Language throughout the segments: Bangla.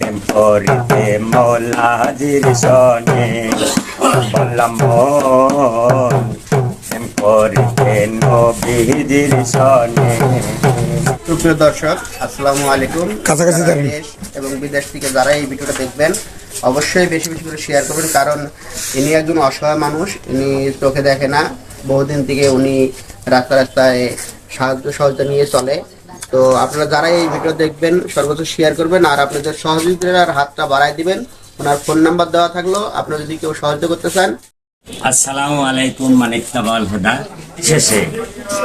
প্রেম করিতে মৌলাজির সনে বললাম প্রেম করিতে নবীজির সনে সুপ্রিয় দর্শক আসসালামু আলাইকুম। কাছাকাছি। দেশ এবং বিদেশ থেকে যারা এই ভিডিওটা দেখবেন অবশ্যই বেশি বেশি করে শেয়ার করবেন কারণ ইনি একজন অসহায় মানুষ ইনি চোখে দেখে না। বহুদিন থেকে উনি রাস্তা রাস্তায় সাহায্য সহযোগিতা নিয়ে চলে। তো আপনারা যারা এই ভিডিও দেখবেন, সর্বোচ্চ শেয়ার করবেন আর আপনাদের সহযোগিতার হাতটা বাড়ায় দিবেন। ওনার ফোন নাম্বার দেওয়া থাকল, আপনারা যদি কেউ সাহায্য করতে চান। আসসালামু আলাইকুম, মানিক তাবাল হুদা। শেষে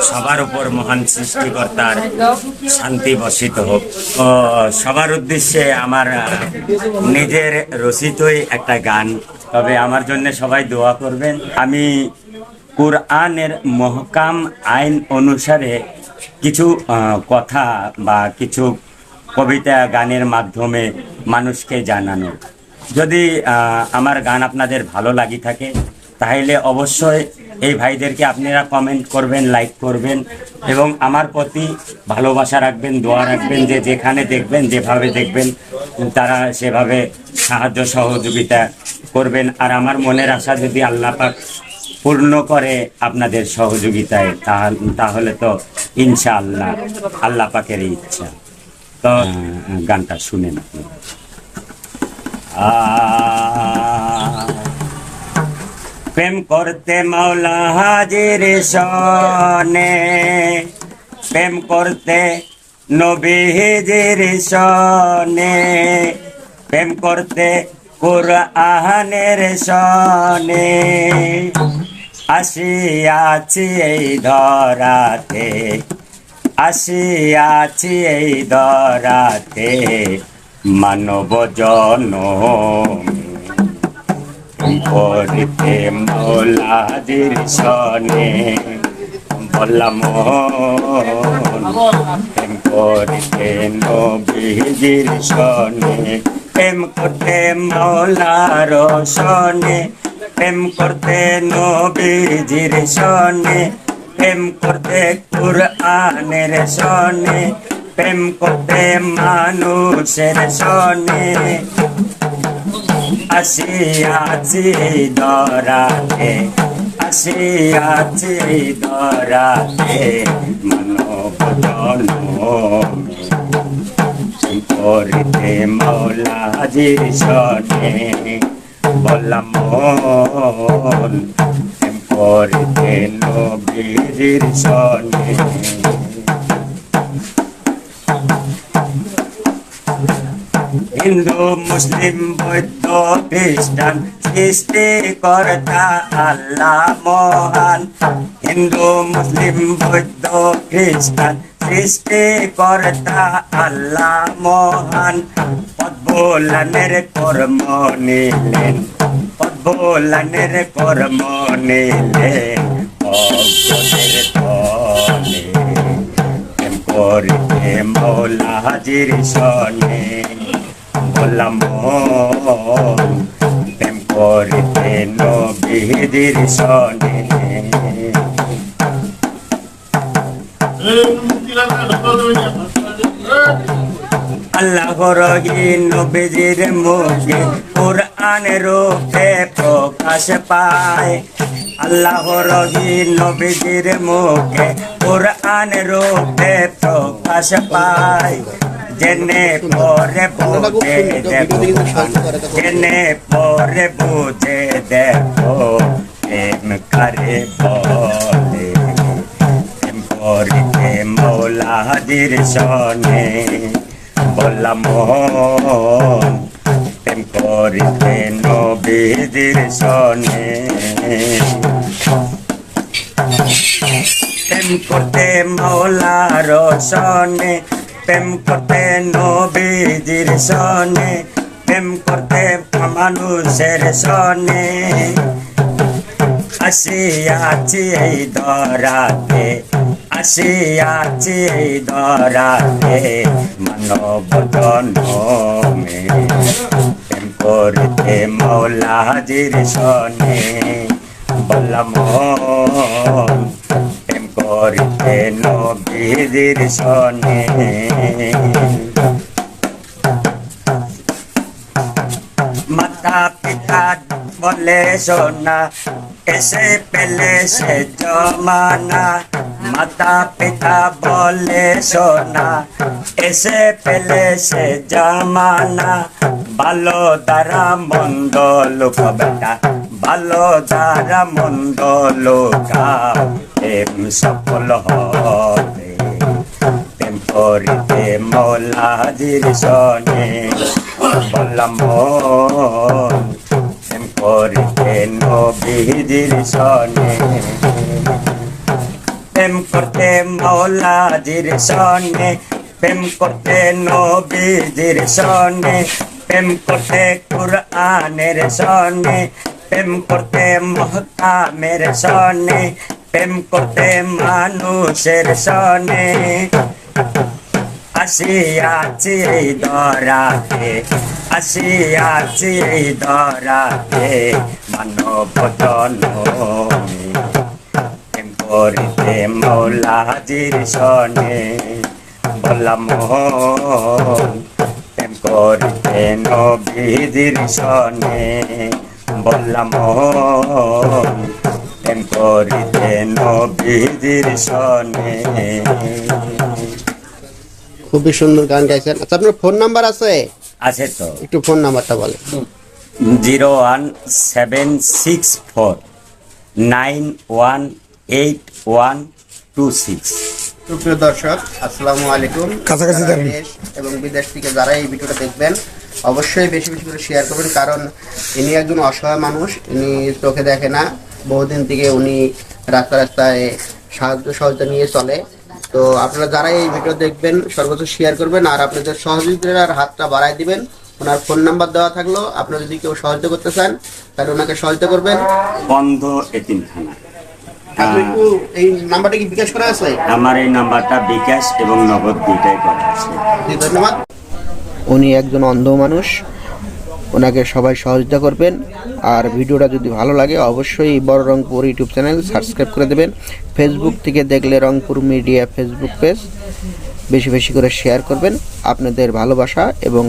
সবার উপর মহান সৃষ্টিকর্তার শান্তি বসিত হোক। তো সবার উদ্দেশ্যে আমার নিজের রচিতই একটা গান। তবে আমার জন্য সবাই দোয়া করবেন। আমি কোরআনের মহকাম আইন অনুসারে কিছু কথা বা কিছু কবিতা গানের মাধ্যমে মানুষকে জানানো। যদি আমার গান আপনাদের ভালো লাগি থাকে, তাহলে অবশ্যই এই ভাইদেরকে আপনারা কমেন্ট করবেন লাইক করবেন এবং আমার প্রতি ভালোবাসা রাখবেন, দোয়া রাখবেন যে যেখানে দেখবেন, যেভাবে দেখবেন, তারা সেভাবে সাহায্য সহযোগিতা করবেন। আর আমার মনের আশা যদি আল্লাহ পাক পূর্ণ করে আপনাদের সহযোগিতায় তাহলে তো ইনশাআল্লাহ, আল্লাহ পাকেরই ইচ্ছা। তো গানটা শুনেন আপনি প্রেম করতে মাওলা হাজির সনে প্রেম করতে নবীজির সনে প্রেম করতে কোরআনের সনে আসিয়াছি এই ধরাতে, আসিয়াছি এই ধরাতে মানব জনমে করিতে মৌলাদির সনে বললাম, প্রেম করিতে নবীজির সনে প্রেম করতে মৌলার সনে প্রেম করতে নবীজির সনে, প্রেম করতে কুরআনের সনে, প্রেম করতে মানুষের সনে। আসিয়াছি দরাতে আসিয়াছি দরাতে মানব জনমে করিতে মৌলাজির সনে। বললাম মন প্রেম করিতে নবীর সনে হিন্দু, মুসলিম, বৌদ্ধ, খ্রিস্টান, সৃষ্টি কর্তা আল্লাহ মহান। হিন্দু, মুসলিম, বৌদ্ধ, খ্রিস্টান সৃষ্টি কর্তা আল্লাহ মহান। পদ্মলানের কর্ম নিলেন পদ্মলানের কর্ম নিলেন। অজ্ঞদের মৌলা হাজির সনে বললাম প্রেম নবীজির সনে আল্লাহ রহিন নবীজির মুখে কোরআন রূপে প্রকাশ পায়। আল্লাহ রহিন নবীজির মুখে কোরআন রূপে প্রকাশ পায়। জেনে পরে বুঝে দেখো, জেনে পরে বুঝে দেখো, প্রেম করে বলে। করিতে মৌলা হাজির সনে বললাম প্রেম করিতে নবীজির সনে। প্রেম করতে মৌলার সনে, প্রেম করতে নবীজির সনে, প্রেম করতে মানুষের সনে। আসিয়াছি এই ধরাতে আসিয়াছি ধরাতে মানব জনমে প্রেম করতে মৌলা হাজির সনে বললাম, প্রেম করতে নবীজির সনে মাতা পিতা বলে, সোনা এসে পেলে সে জমানা। মাতা পিতা বলে সোনা। এসে পেলে সে জমানা। ভালো দ্বারা মন্দ লোক বেটা। ভালো দ্বারা মন্দ লোকা এম সফল হবে। প্রেম করিতে মৌলাজির সনে বললাম প্রেম করিতে নবীজির সনে প্রেম করতে মৌলাজির সনে, প্রেম করতে নবীজির সনে, প্রেম করতে কুরআনের সনে, প্রেম করতে মহকামের সনে, প্রেম করতে মানুষের সনে। আসিয়াছি দরাতে আসিয়াছি দরাতে, মানব করিতে মৌলাজির সনে বললাম প্রেম করিতে নবীজির সনে বললাম প্রেম করিতে নবীজির সনে। খুবই সুন্দর গান গাইছেন। আচ্ছা আপনার ফোন নাম্বার আছে? আছে তো। একটু ফোন নাম্বারটা বলেন। Zero one seven six four nine one eight one two six সুপ্রিয় দর্শক আসসালামু আলাইকুম। কাছাকাছি দেশ এবং বিদেশ থেকে যারা এই ভিডিওটা দেখবেন অবশ্যই বেশি বেশি করে শেয়ার করবেন কারণ ইনি একজন অসহায় মানুষ ইনি চোখে দেখে না। বহুদিন থেকে উনি রাস্তা রাস্তায় সাহায্য সহযোগিতা নিয়ে চলে। তো আপনারা যারা এই ভিডিও দেখবেন সর্বোচ্চ শেয়ার করবেন আর আপনাদের সহযোগিতার হাতটা বাড়াই দিবেন। ওনার ফোন নাম্বার দেওয়া থাকল। আপনারা যদি কেউ সহযোগিতা করতে চান তাহলে ওনাকে সহযোগিতা করবেন। বন্ধ এতিমখানা আমার এই নাম্বারটা বিকাশ এবং নগদ দুইটাই করা আছে। ধন্যবাদ। উনি একজন অন্ধ মানুষ। ওনাকে সবাই সহযোগিতা করবেন। আর ভিডিওটা যদি ভালো লাগে অবশ্যই বড় রংপুর ইউটিউব চ্যানেল সাবস্ক্রাইব করে দেবেন। ফেসবুক থেকে দেখলে রংপুর মিডিয়া ফেসবুক পেজ বেশি বেশি করে শেয়ার করবেন। আপনাদের ভালোবাসা এবং